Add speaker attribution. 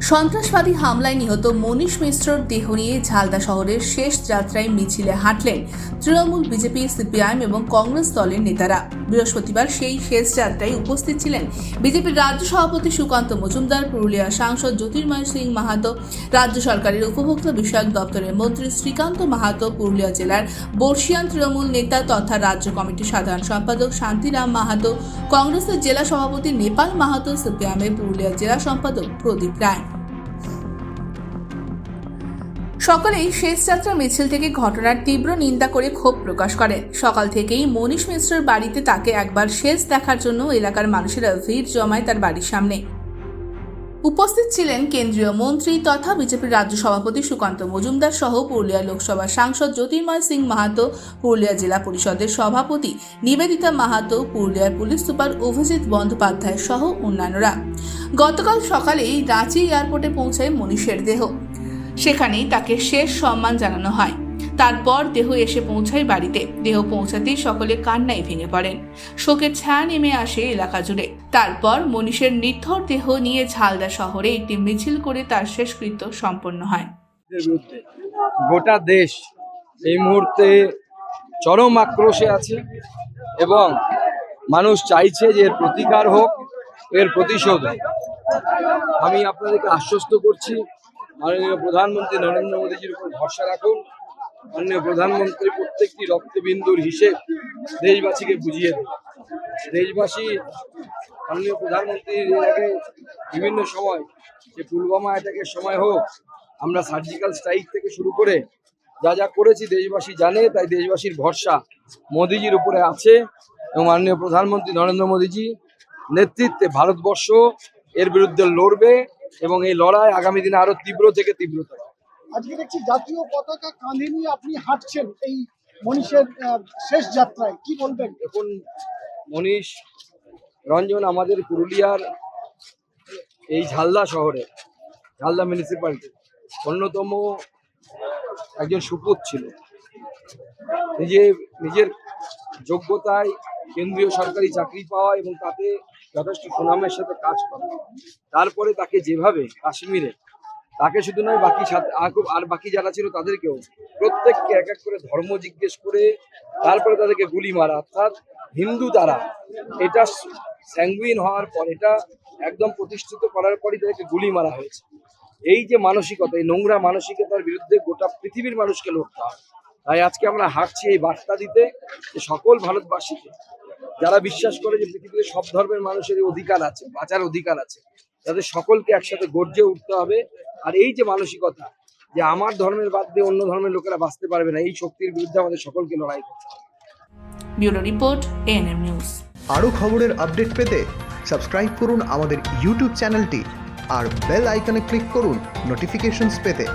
Speaker 1: সন্ত্রাসবাদী হামলায় নিহত মনীষ মিশ্রর দেহ নিয়ে ঝালদা শহরের শেষ যাত্রায় মিছিলে হাঁটলেন তৃণমূল বিজেপি, সিপিআইএম এবং কংগ্রেস দলের নেতারা। বৃহস্পতিবার সেই শেষ যাত্রায় উপস্থিত ছিলেন বিজেপির রাজ্য সভাপতি সুকান্ত মজুমদার, পুরুলিয়া সাংসদ জ্যোতির্ময় সিং মাহাতো, রাজ্য সরকারের উপভোক্তা বিষয়ক দপ্তরের মন্ত্রী শ্রীকান্ত মাহাতো, পুরুলিয়া জেলার বর্ষিয়ান তৃণমূল নেতা তথা রাজ্য কমিটির সাধারণ সম্পাদক শান্তিরাম মাহাতো, কংগ্রেসের জেলা সভাপতি নেপাল মাহাতো, সিপিআইএমের পুরুলিয়া জেলা সম্পাদক প্রদীপ রায়। সকালেই শেষ যাত্রা মিছিল থেকে ঘটনার তীব্র নিন্দা করে ক্ষোভ প্রকাশ করেন সকাল থেকেই মনীষ মিশ্রের বাড়িতে তাকে একবার শেষ দেখার জন্য এলাকার মানুষেরা ভিড় জমায় তার বাড়ির সামনে। উপস্থিত ছিলেন কেন্দ্রীয় মন্ত্রী তথা বিজেপির রাজ্য সভাপতি সুকান্ত মজুমদার সহ পুরুলিয়া লোকসভা সাংসদ জ্যোতির্ময় সিং মাহাতো, পুরুলিয়া জেলা পরিষদের সভাপতি নিবেদিতা মাহাতো, পুরুলিয়ার পুলিশ সুপার অভিজিৎ বন্দ্যোপাধ্যায় সহ অন্যান্যরা। গতকাল সকালেই রাঁচি এয়ারপোর্টে পৌঁছায় মনীষের দেহ। সেখানেই তাকে শেষ সম্মান জানানো হয়। তারপর দেহ এসে পৌঁছায় বাড়িতে। দেহ পৌঁছাতেই সকলে কান্নায় ভেঙে পড়েন। শোকের ছায়া নেমে আসে এলাকা জুড়ে। তারপর মনীষের নিথর দেহ নিয়ে ঝালদা শহরে একটি মিছিল করে তার শেষকৃত্য সম্পন্ন হয়।
Speaker 2: গোটা দেশ এই মুহূর্তে চরম আক্রোশে আছে এবং মানুষ চাইছে যে এর প্রতিকার হোক, এর প্রতিশোধ আমি আপনাদেরকে আশ্বস্ত করছি মাননীয় প্রধানমন্ত্রী নরেন্দ্র মোদীজির উপর ভরসা রাখুন। মাননীয় প্রধানমন্ত্রী প্রত্যেকটি রক্তবিন্দুর হিসেব দেশবাসীকে বুঝিয়ে দেবে। দেশবাসী, মাননীয় প্রধানমন্ত্রীর বিভিন্ন সময়, যে পুলওয়ামা অ্যাটাকের সময় হোক, আমরা সার্জিক্যাল স্ট্রাইক থেকে শুরু করে যা যা করেছি দেশবাসী জানে, তাই দেশবাসীর ভরসা মোদিজির উপরে আছে। এবং মাননীয় প্রধানমন্ত্রী নরেন্দ্র মোদীজি নেতৃত্বে ভারতবর্ষ এর বিরুদ্ধে লড়বে। এবং এই লড়াই আগামী দিনে আরও তীব্র থেকে তীব্রতর
Speaker 3: আজকে দেখছি জাতীয় পতাকা কাঁধে নিয়ে আপনি হাঁটছেন এই মনীষের শেষ যাত্রায়। কি বলবেন?
Speaker 2: এখন মনীষ রঞ্জন আমাদের পুরুলিয়ার এই ঝালদা শহরে ঝালদা মিউনিসিপ্যালিটি অন্যতম একজন সুপুত ছিল। নিজে নিজের যোগ্যতায় কেন্দ্রীয় সরকারি চাকরি পাওয়া এবং তাতে যথেষ্ট সুনামের সাথে কাজ করা। তারপরে তাকে যেভাবে কাশ্মীরে, তাকে শুধু নয়, বাকি আর বাকি যারা ছিল তাদেরকেও প্রত্যেককে এক এক করে ধর্ম জিজ্ঞেস করে, তারপরে তাদেরকে গুলি মারা। অর্থাৎ হিন্দু তারা এটা স্যাঙ্গুইন হওয়ার পর, এটা একদম প্রতিষ্ঠিত করার পরই তাদেরকে গুলি মারা হয়েছে। এই যে মানসিকতা, এই নোংরা মানসিকতার বিরুদ্ধে গোটা পৃথিবীর মানুষকে লড়তে হয়। তাই আজকে আমরা হাঁটছি এই বার্তা দিতে সকল ভারতবাসীকে যারা বিশ্বাস করে যে পৃথিবীতে সব ধর্মের মানুষের অধিকার আছে বাঁচার অধিকার আছে তাদের সকলকে একসাথে গর্জে উঠতে হবে। আর এই যে মানসিকতা যে আমার ধর্মের বাদ দিয়ে অন্য ধর্মের লোকেরা বাঁচতে পারবে না এই শক্তির বিরুদ্ধে আমাদের সকলকে লড়াই করতে হবে।
Speaker 1: ব্যুরো রিপোর্ট এএনএম নিউজ
Speaker 4: আরও খবরের আপডেট পেতে সাবস্ক্রাইব করুন আমাদের ইউটিউব চ্যানেলটি আর বেল আইকনে ক্লিক করুন নোটিফিকেশনস পেতে।